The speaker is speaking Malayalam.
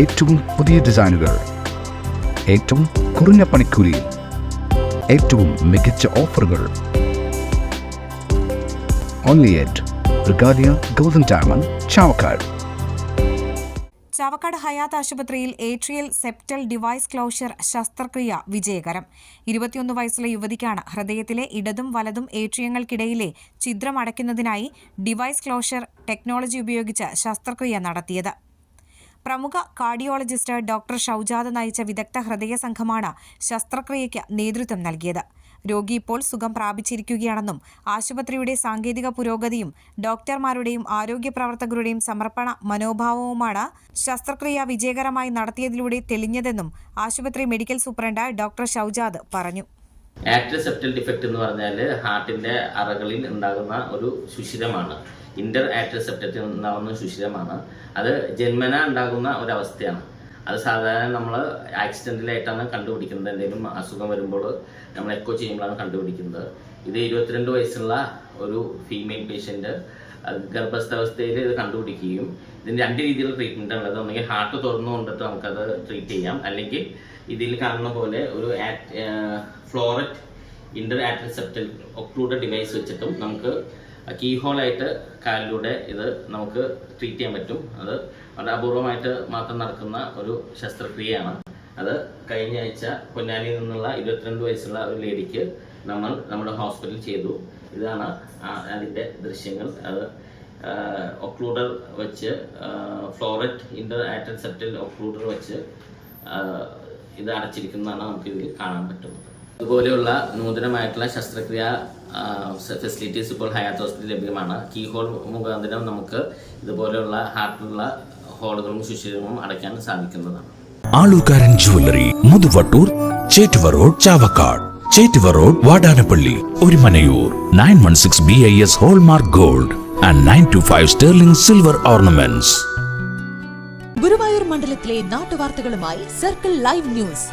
ഏറ്റവും പുതിയ ഡിസൈനുകൾ ഏറ്റവും കുറഞ്ഞ പണിക്കൂലിയിൽ ഏറ്റവും മികച്ച ഓഫറുകൾ. Only at Regalia golden diamond Chavakkad. Chavakkad Hayath ആശുപത്രിയിൽ ഏട്രിയൽ സെപ്റ്റൽ ഡിവൈസ് ക്ലോഷർ ശസ്ത്രക്രിയ വിജയകരം. ഇരുപത്തിയൊന്ന് വയസ്സുള്ള യുവതിക്കാണ് ഹൃദയത്തിലെ ഇടതും വലതും ഏട്രിയങ്ങൾക്കിടയിലെ ഛിദ്രം അടയ്ക്കുന്നതിനായി ഡിവൈസ് ക്ലോഷർ ടെക്നോളജി ഉപയോഗിച്ച് ശസ്ത്രക്രിയ നടത്തിയത്. പ്രമുഖ കാർഡിയോളജിസ്റ്റ് ഡോക്ടർ ഷൗജാദ് നയിച്ച വിദഗ്ധ ഹൃദയ സംഘമാണ് ശസ്ത്രക്രിയയ്ക്ക് നേതൃത്വം നൽകിയത്. രോഗി ഇപ്പോൾ സുഖം പ്രാപിച്ചിരിക്കുകയാണെന്നും ആശുപത്രിയുടെ സാങ്കേതിക പുരോഗതിയും ഡോക്ടർമാരുടെയും ആരോഗ്യ പ്രവർത്തകരുടെയും സമർപ്പണ മനോഭാവവുമാണ് ശസ്ത്രക്രിയ വിജയകരമായി നടത്തിയതിലൂടെ തെളിഞ്ഞതെന്നും ആശുപത്രി മെഡിക്കൽ സൂപ്രണ്ട് ഡോക്ടർ ഷൗജാദ് പറഞ്ഞു. ആക്റ്റീവ് സെപ്റ്റൽ ഡിഫക്റ്റ് എന്ന് പറഞ്ഞാൽ ഹാർട്ടിന്റെ അറകളിൽ ഉണ്ടാകുന്ന ഒരു സുഷിരമാണ്. ഇന്റർ ആക്ട്രി സെപ്റ്റത്തിൽ ഉണ്ടാകുന്ന സുഷിരമാണ്. അത് ജന്മന ഉണ്ടാകുന്ന ഒരവസ്ഥയാണ്. അത് സാധാരണ നമ്മൾ ആക്സിഡന്റിലായിട്ടാണ് കണ്ടുപിടിക്കുന്നത്. എന്തെങ്കിലും അസുഖം വരുമ്പോൾ നമ്മൾ എക്കോ ചെയ്യുമ്പോഴാണ് കണ്ടുപിടിക്കുന്നത്. ഇത് ഇരുപത്തിരണ്ട് വയസ്സുള്ള ഒരു ഫീമെയിൽ പേഷ്യന്റ് ഗർഭസ്ഥാവസ്ഥയിൽ ഇത് കണ്ടുപിടിക്കുകയും ഇതിന് രണ്ട് രീതിയിലുള്ള ട്രീറ്റ്മെന്റ് ഉള്ളത്. ഒന്നെങ്കിൽ ഹാർട്ട് തുറന്നു കൊണ്ടിട്ട് നമുക്കത് ട്രീറ്റ് ചെയ്യാം. അല്ലെങ്കിൽ ഇതിൽ കാണുന്ന പോലെ ഒരു floret inter atrioseptal occlude device വെച്ചിട്ടും നമുക്ക് കീ ഹോളായിട്ട് കാലിലൂടെ ഇത് നമുക്ക് ട്രീറ്റ് ചെയ്യാൻ പറ്റും. അത് വളരെ അപൂർവമായിട്ട് മാത്രം നടക്കുന്ന ഒരു ശസ്ത്രക്രിയയാണ്. അത് കഴിഞ്ഞ ആഴ്ച പൊന്നാനിയിൽ നിന്നുള്ള ഇരുപത്തിരണ്ട് വയസ്സുള്ള ഒരു ലേഡിക്ക് നമ്മൾ നമ്മുടെ ഹോസ്പിറ്റലിൽ ചെയ്തു. ഇതാണ് അതിന്റെ ദൃശ്യങ്ങൾ. അത് ഒക്ലൂഡർ വെച്ച് ഫ്ലോററ്റ് ഇന്റർ ആറ്റൻസെപ്റ്റൽ ഒക്ലൂഡർ വെച്ച് ഇത് അടച്ചിരിക്കുന്നതാണ് നമുക്ക് ഇതിൽ കാണാൻ പറ്റുന്നത്. അതുപോലെയുള്ള നൂതനമായിട്ടുള്ള ശസ്ത്രക്രിയ ഫെസിലിറ്റീസ് ഇപ്പോൾ ഹയാത്ത് ഹോസ്പിറ്റലിൽ ലഭ്യമാണ്. കീ ഹോൾ മുഖാന്തരം നമുക്ക് ഇതുപോലെയുള്ള ഹാർട്ടിലുള്ള ഹോളുകളും ശുചിത്വവും അടയ്ക്കാൻ സാധിക്കുന്നതാണ്. Alukkaran jewellery Muthuvattur Chettuva road Chavakkad. Chettuva road Vadanappally ഒരു Manayur nine one six B I S hallmark gold and nine two five sterling silver ornaments. Guruvayur മണ്ഡലത്തിലെ നാട്ടുവാർത്തകളുമായി സർക്കിൾ ലൈവ് ന്യൂസ്.